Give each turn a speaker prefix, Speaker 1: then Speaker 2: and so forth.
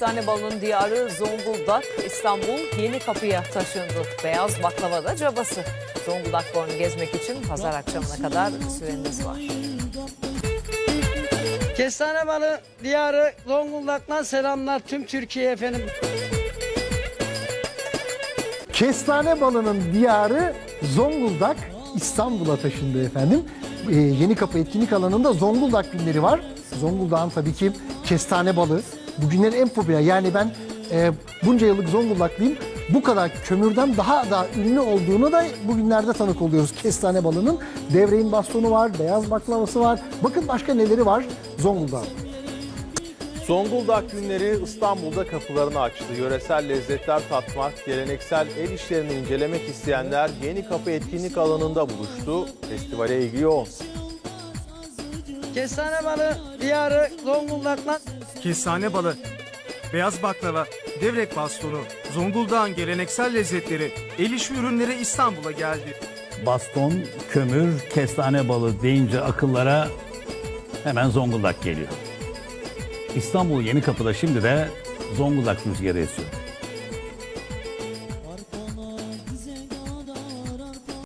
Speaker 1: Kestane balının diyarı Zonguldak, İstanbul yeni kapıya taşındı. Beyaz baklava da cabası. Zonguldak Bornu gezmek için pazar akşamına kadar süreniz var.
Speaker 2: Kestane balı diyarı Zonguldak'tan selamlar tüm Türkiye efendim.
Speaker 3: Kestane balının diyarı Zonguldak İstanbul'a taşındı efendim. Ee, Yeni Kapı etkinlik alanında Zonguldak günleri var. Zonguldak'ın tabii ki kestane balı. Bugünlerin en popüler yani ben e, bunca yıllık Zonguldaklıyım. Bu kadar kömürden daha da ünlü olduğunu da bugünlerde tanık oluyoruz. Kestane balının devreğin bastonu var, beyaz baklavası var. Bakın başka neleri var Zonguldak'ın.
Speaker 4: Zonguldak günleri İstanbul'da kapılarını açtı. Yöresel lezzetler tatmak, geleneksel el işlerini incelemek isteyenler Yeni Kapı etkinlik alanında buluştu. Festivale ilgi yoğun.
Speaker 2: Kestane balı diyarı Zonguldak'tan
Speaker 5: Kestane balı, beyaz baklava, devrek bastonu, Zonguldak'ın geleneksel lezzetleri, el işi ürünleri İstanbul'a geldi.
Speaker 6: baston, kömür, kestane balı deyince akıllara hemen Zonguldak geliyor. İstanbul Yeni Kapı'da şimdi de Zonguldak rüzgarı esiyor.